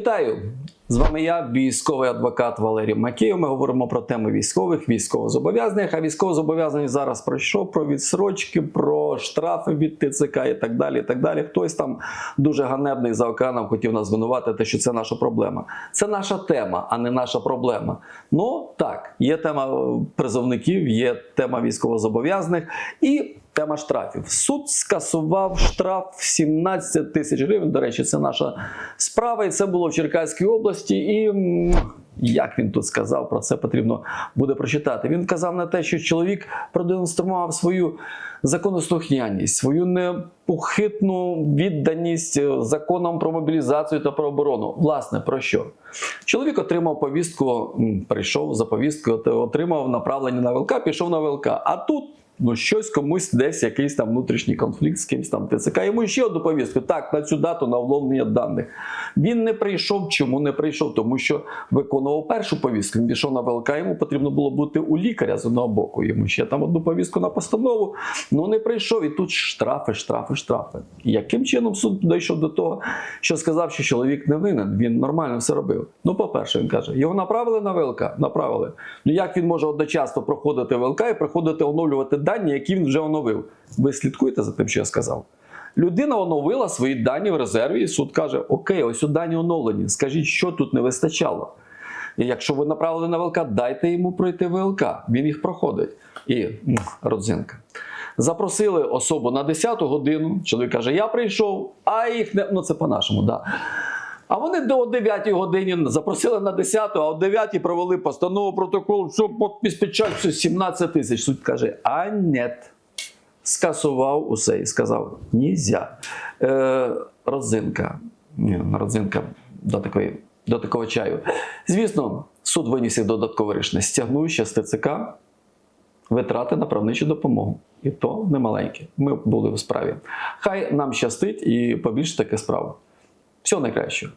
Вітаю! З вами я, військовий адвокат Валерій Макеєв. Ми говоримо про теми військових, військовозобов'язаних. А військовозобов'язаний зараз про що? Про відсрочки, про штрафи від ТЦК і так далі. і так далі. Хтось там дуже ганебний за океаном хотів нас звинуватити, що це наша проблема. Це наша тема, а не наша проблема. Ну так, є тема призовників, є тема військовозобов'язаних і. Тема штрафів. Суд скасував штраф 17 тисяч гривень. До речі, це наша справа, і це було в Черкаській області. І як він тут сказав, про це потрібно буде прочитати. Він вказав на те, що чоловік продемонстрував свою законослухняність, свою непохитну відданість е, законам про мобілізацію та про оборону. Власне, про що? Чоловік отримав повістку, прийшов за повісткою, от- отримав направлення на ВЛК, пішов на ВЛК. А тут. Ну, щось комусь десь якийсь там внутрішній конфлікт з кимось там ТЦК. Йому ще одну повістку. Так, на цю дату на вловлення даних. Він не прийшов. Чому не прийшов? Тому що виконував першу повістку. Він пішов на ВЛК, йому потрібно було бути у лікаря з одного боку. Йому ще там одну повістку на постанову. Ну не прийшов. І тут штрафи, штрафи, штрафи. І яким чином суд дійшов до того, що сказав, що чоловік не винен, він нормально все робив. Ну, по-перше, він каже, його направили на ВЛК? Направили. Ну як він може одночасно проходити ВЛК і приходити оновлювати дані, які він вже оновив? Ви слідкуєте за тим, що я сказав? Людина оновила свої дані в резерві, і суд каже: Окей, ось у дані оновлені. Скажіть, що тут не вистачало. І якщо ви направили на ВЛК, дайте йому пройти ВЛК. Він їх проходить. І родзинка. Запросили особу на 10 годину. Чоловік каже: Я прийшов, а їх не. Ну це по-нашому, да. А вони до 9 годині запросили на 10, а о 9 провели постанову протокол, все, підпис, печать, все, 17 тисяч. Суд каже: а нет. Скасував усе і сказав: нізя. Е, родзинка. Ні, родзинка до такої. До такого чаю. Звісно, суд виніс і додаткове рішення. Стягнув ще з ТЦК витрати на правничу допомогу. І то немаленькі. Ми були в справі. Хай нам щастить і побільше таких справ. Всього найкращого.